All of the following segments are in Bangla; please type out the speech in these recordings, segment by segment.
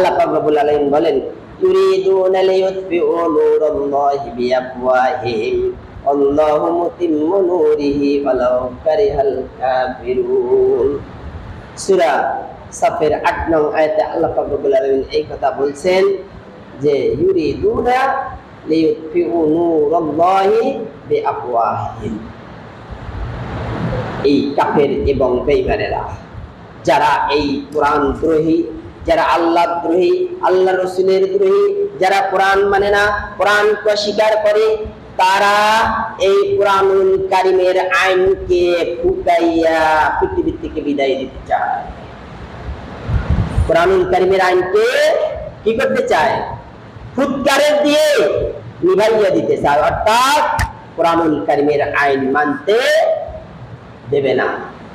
আল্লাহ পাক বলেন, ইউরিদুনা লিইউতফিউ নূরাল্লাহি বিআফওয়াহিহিম, আল্লাহু মুতিম্মু নূরিহি ওয়ালাউ কারিহাল কাফিরুন। সূরা সাফের 8 নং এই কথা বলছেন যে, ইউরিদুনা এই কাফের এবং বেঈমানেরা যারা এই কোরআন দ্রোহী যারা আল্লাহ দ্রোহী আল্লাহ রসুলের দ্রোহী যারা কোরআন মানে না, কোরআনকে অস্বীকার করে, তারা এই কোরআনুল কারিমের আইনকে ফুকাইয়া পৃথিবীর থেকে বিদায় দিতে চায়। কারিমের আইনকে কি করতে চায়? ফুৎকারের দিয়ে নিভাইয়া দিতে চায়। অর্থাৎ কারিমের আইন মানতে দেবে না।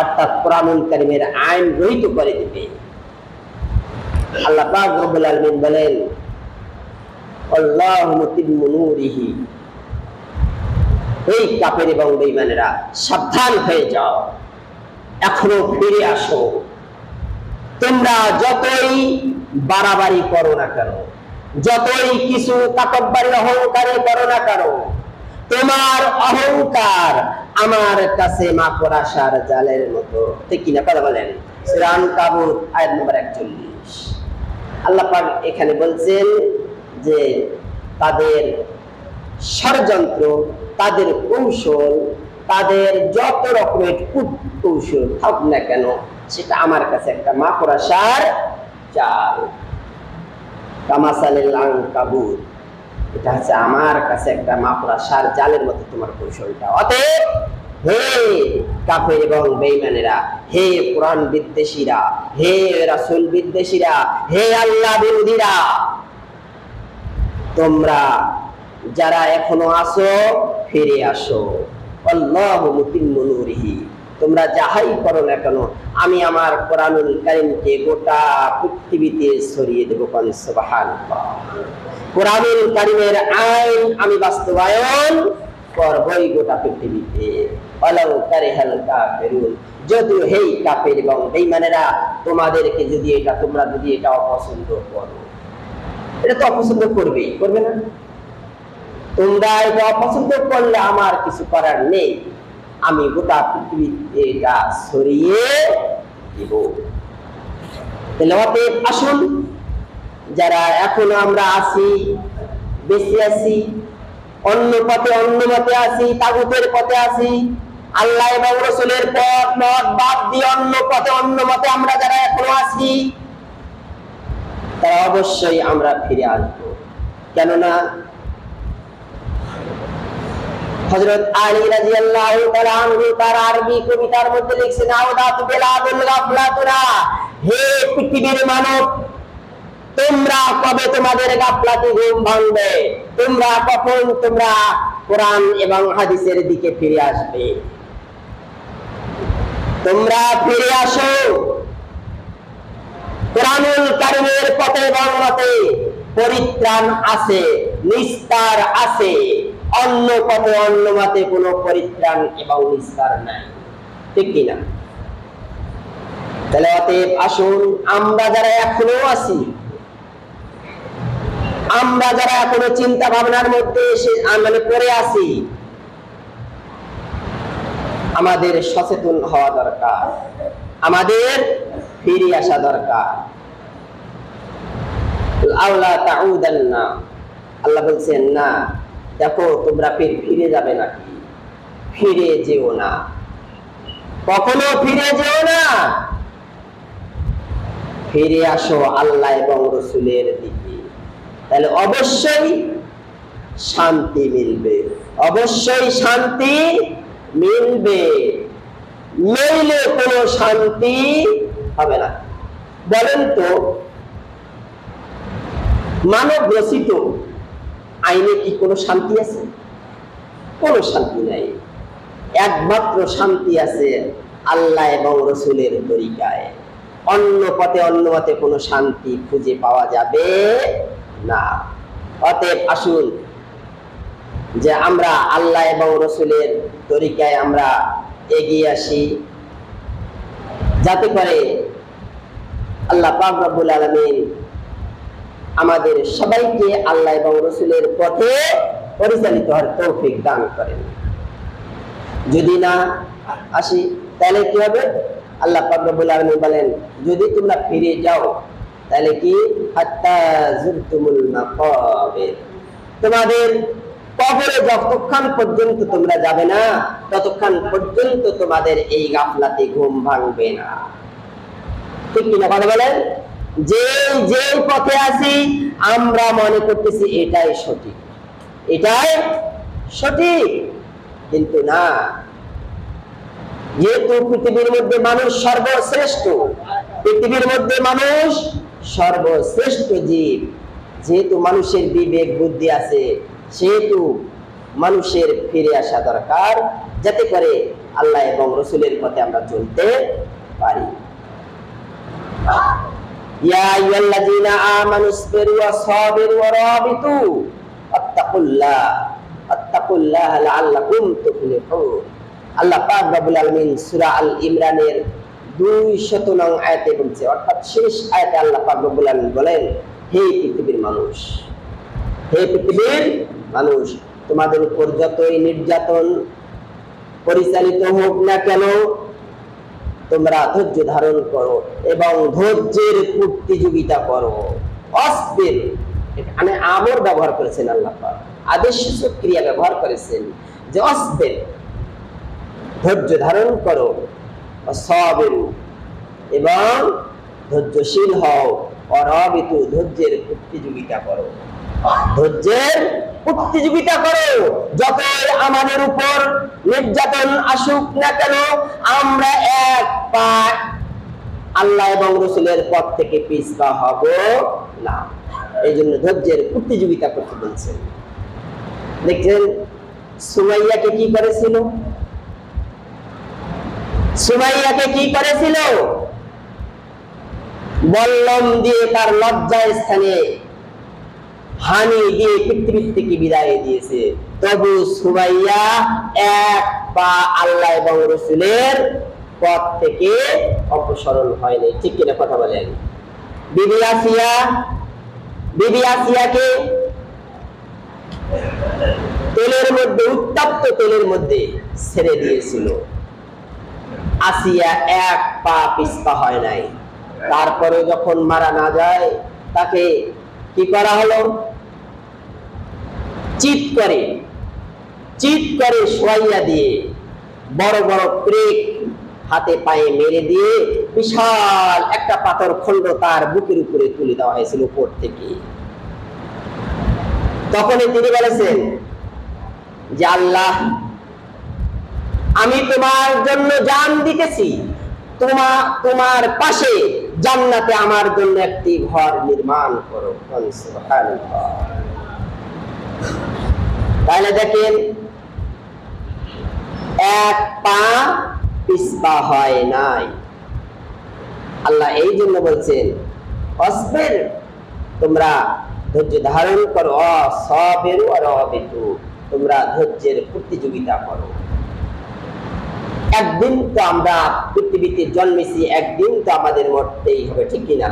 অর্থাৎ কোরআনুল কারিমের আইন রহিত করে দেবে। এই কাফের এবং বেঈমানেরা, সাবধান হয়ে যাও, এখনও ফিরে আসো। তোমরা যতই বাড়াবাড়ি করো না কেন, যতই কিছু কাকব্বারি অহংকারে করো না কেন, তোমার অহংকার আমার কাছে মাকড়াসার জালের মতো। ঠিক কিনা কথা বলেন? সুরান কাবুত, আয়াত নম্বর একচল্লিশ। আল্লাহ পাক এখানে বলছেন যে তাদের ষড়যন্ত্র, তাদের কৌশল, তাদের যত রকমের কৌশল থাক না কেন, সেটা আমার কাছে একটা মাকড়াসার জাল কামাসালের লাং কাবুত এটা হচ্ছে আমার কাছে একটা মাকড়া সার জালের মতো তোমার কৌশলটা। অতএব হে কাফের এবং বেঈমানেরা, হে কোরআন বিদ্বেষীরা, হে রাসূল বিদ্বেষীরা, হে আল্লাহ বিরোধীরা, তোমরা যারা এখনও আসো ফিরে আসো। আল্লাহু তোমরা যাহাই করো না কেন, আমি আমার কোরআনুল কারীমকে গোটা পৃথিবীতে ছড়িয়ে দেব কোন, সুবহানাল্লাহ। কোরআনুল কারীমের আইন আমি বাস্তবায়ন করবই গোটা পৃথিবীতে যদিও হেই কাফের এবং বেঈমানেরা, তোমাদেরকে যদি এটা, তোমরা যদি এটা অপছন্দ করো। এটা তো অপছন্দ করবেই, করবে না? তোমরা এটা অপছন্দ করলে আমার কিছু করার নেই। আমি গোটা পৃথিবীতে এটা সরিয়ে দিব। তাহলে আসুন, যারা এখনও আমরা আছি, বেঁচে আছি অন্য পথে, অন্য মতে আসি, তাগুতের পথে আসি। আল্লাহ এবং রসুলের পথ মত বাদ দিয়ে অন্য পথে, অন্য মতে আমরা যারা এখনও আছি, তারা অবশ্যই আমরা ফিরে আসব। কেননা হযরত আলী তাআলা আনহু তার আরবি কবিতার মধ্যে লিখছেন, আওদাতু গাফলাতুরা হে পৃথিবীর মানব তোমরা কবে তোমাদের গাফলাতি ঘুম ভাঙবে। তোমরা কখন তোমরা কোরআন এবং হাদিসের দিকে ফিরে আসবে? তোমরা ফিরে আসো। কোরআনুল কারিমের পথে এবং মতে পরিত্রাণ আছে, নিস্তার আছে। অন্য পথে, অন্য মতে কোনো পরিত্রাণ এবং নিস্তার নাই। ঠিক কিনা? তাহলে অতএব আসুন, আমরা যারা এখনও আছি আমরা যারা এখনও চিন্তা ভাবনার মধ্যে মানে পড়ে আছি, আমাদের সচেতন হওয়া দরকার। আমাদের ফিরে আসা দরকার। আল্লাহ তাউদান্না আল্লাহ বলছেন, না, দেখো, তোমরা ফির ফিরে যাবে নাকি? ফিরে যেও না। কখনো ফিরে যেও না। ফিরে আসো আল্লাহ এবং রসুলের দিকে। তাহলে অবশ্যই শান্তি মিলবে। অবশ্যই শান্তি মিলবে। নইলে কোনো শান্তি হবে না। বলেন তো, মানব রচিত আইনে কি কোনো শান্তি আছে? কোনো শান্তি নাই। একমাত্র শান্তি আছে আল্লাহ এবং রসুলের তরিকায়। অন্য পথে অন্য মতে কোনো শান্তি খুঁজে পাওয়া যাবে না। অতএব আসুন যে আমরা আল্লাহ এবং রসুলের তরিকায় আমরা এগিয়ে আসি। যাতে করে আল্লাহ পাক আলমিন আমাদের সবাইকে আল্লাহ এবং রসুলের পথে পরিচালিত হওয়ার তৌফিক দান করেন। যদি না আসি, তাহলে কি হবে? আল্লাহ পাক আলামিন বলেন, যদি তোমরা ফিরে যাও তাহলে কি? তোমাদের কবরে যতক্ষণ পর্যন্ত তোমরা যাবে না, ততক্ষণ পর্যন্ত তোমাদের এই গাফলাতে ঘুম ভাঙবে না। ঠিক কিনা কথা বলেন? যে যে পথে আছি, আমরা মনে করতেছি এটাই সঠিক। এটাই সঠিক, কিন্তু না। যেহেতু পৃথিবীর মধ্যে মানুষ সর্বশ্রেষ্ঠ, পৃথিবীর মধ্যে মানুষ সর্বশ্রেষ্ঠ জীব, যেহেতু মানুষের বিবেক, বুদ্ধি আছে, সেহেতু মানুষের ফিরে আসা দরকার, যাতে করে আল্লাহ এবং রসুলের পথে আমরা চলতে পারি। আল্লাহ পাক আল ইমরানের 200 নং আয়াতে বলছে, অর্থাৎ শেষ আয়াতে আল্লাহ পাক রব্বুল বলেন, হে পৃথিবীর মানুষ, হে পৃথিবীর মানুষ, তোমাদের উপর যতই নির্যাতন পরিচালিত হোক না কেন, তোমরা ধৈর্য ধারণ করো এবং ধৈর্যের প্রতিযোগিতা করো। অস্পের এখানে আমর ব্যবহার করেছেন আল্লাহ। আদেশ ক্রিয়া ব্যবহার করেছেন যে অস্পের ধৈর্য ধারণ করো। এবং ধৈর্যশীল হও অরবিতু ধৈর্যের প্রতিযোগিতা করো। ধৈর্যের প্রতিযোগিতা করো, যতই আমাদের উপর নির্যাতন আসুক না কেন, আমরা এক পা আল্লাহ এবং রসুলের পথ থেকে পিছপা হব না। এই জন্য ধৈর্যের প্রতিযোগিতা করতে বলছেন দেখছেন সুমাইয়াকে কি করেছিল? সুমাইয়াকে কি করেছিল? বল্লম দিয়ে তার লজ্জা স্থানে হানি দিয়ে পৃথিবীর থেকে বিদায় দিয়েছে। তবু সুমাইয়া এক পা আল্লাহ এবং রসুলের পথ থেকে অপসরণ হয়নি ঠিক কিনা কথা বলেন? বিবি আসিয়া, বিবি আসিয়াকে তেলের মধ্যে, উত্তপ্ত তেলের মধ্যে ছেড়ে দিয়েছিল। আসিয়া এক পা পিস্পা হয় নাই। তারপরে যখন মারা না যায়, তাকে কি করা হলো? চিৎ করে চিৎ করে শোয়াইয়া দিয়ে বড় বড় প্রেক হাতে পায়ে মেরে দিয়ে বিশাল একটা পাথর খন্ড তার বুকের উপরে তুলে দেওয়া হয়েছিল উপর থেকে। তখনই তিনি বলেছেন, যে আল্লাহ আমি তোমার জন্য জান দিতেছি। তোমা, তোমার পাশে জান্নাতে আমার জন্য একটি ঘর নির্মাণ করো। তাহলে দেখেন, এক পা পিসপা হয় নাই। আল্লাহ এই জন্য বলছেন, অসবের তোমরা ধৈর্য ধারণ করো অসবের আর অবেতু তোমরা ধৈর্যের প্রতিযোগিতা করো। একদিন তো আমরা পৃথিবীতে জন্মেছি, একদিন তো আমাদের মরতেই হবে, ঠিক কিনা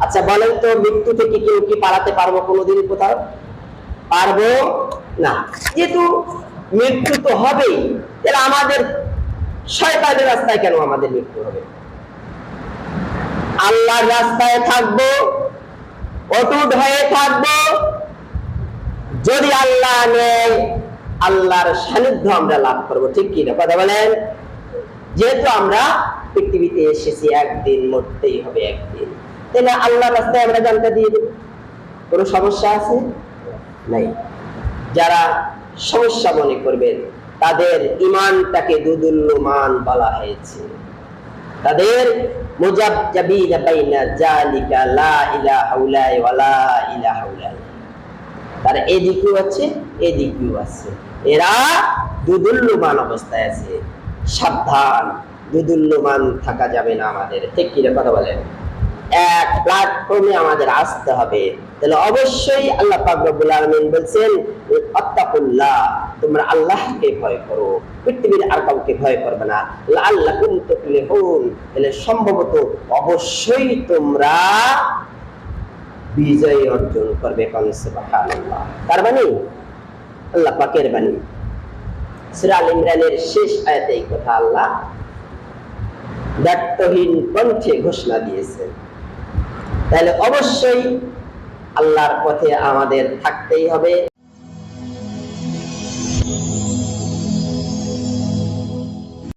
আচ্ছা বলেন তো, মৃত্যু থেকে কেউ কি পালাতে পারব কোনোদিন কোথাও? পারব? না। যেহেতু মৃত্যু তো হবেই, তাহলে আমাদের শয়তানের রাস্তায় কেন আমাদের মৃত্যু হবে? আল্লাহর রাস্তায় থাকব, অটুট হয়ে থাকব, যদি আল্লাহ নেয়, আল্লাহর সান্নিধ্য আমরা লাভ করব, ঠিক কি না? কথা বলেন? যেহেতু আমরা পৃথিবীতে এসেছি, একদিন মরতেই হবে একদিন। তাহলে আল্লাহর রাস্তায় আমরা জানতে দিয়ে দেব। কোনো সমস্যা আছে? নাই। যারা সমস্যা মনে করবেন, তাদের ইমানটাকে দুদুল্যমান বলা হয়েছে। তাদের মুজাবজাবিনা বাইনা জালিকা লা ইলাহা উলাই ওয়া লা ইলাহা উলাই তার এদিকেও আছে এদিকেও আছে। এরা দুদুল্যমান অবস্থায় আছে। সাবধান দুদুল্যমান থাকা যাবে না আমাদের। ঠিক কিনা কথা বলেন? এক প্ল্যাটফর্মে আমাদের আসতে হবে। তাহলে অবশ্যই আল্লাহ পাক রব্বুল আলামিন বলছেন আত্তাকুল্লাহ তোমরা আল্লাহকে ভয় করো। পৃথিবীর আর কাউকে ভয় করবে না। তুফলিহুন। তাহলে সম্ভবত অবশ্যই তোমরা বিজয় অর্জন করবে তার মানে আল্লাহ পাকের বাণী। সূরা ইমরানের শেষ আয়াতে এই কথা আল্লাহ ব্যর্থহীন কণ্ঠে ঘোষণা দিয়েছেন। তাহলে অবশ্যই আল্লাহর পথে আমাদের থাকতেই হবে।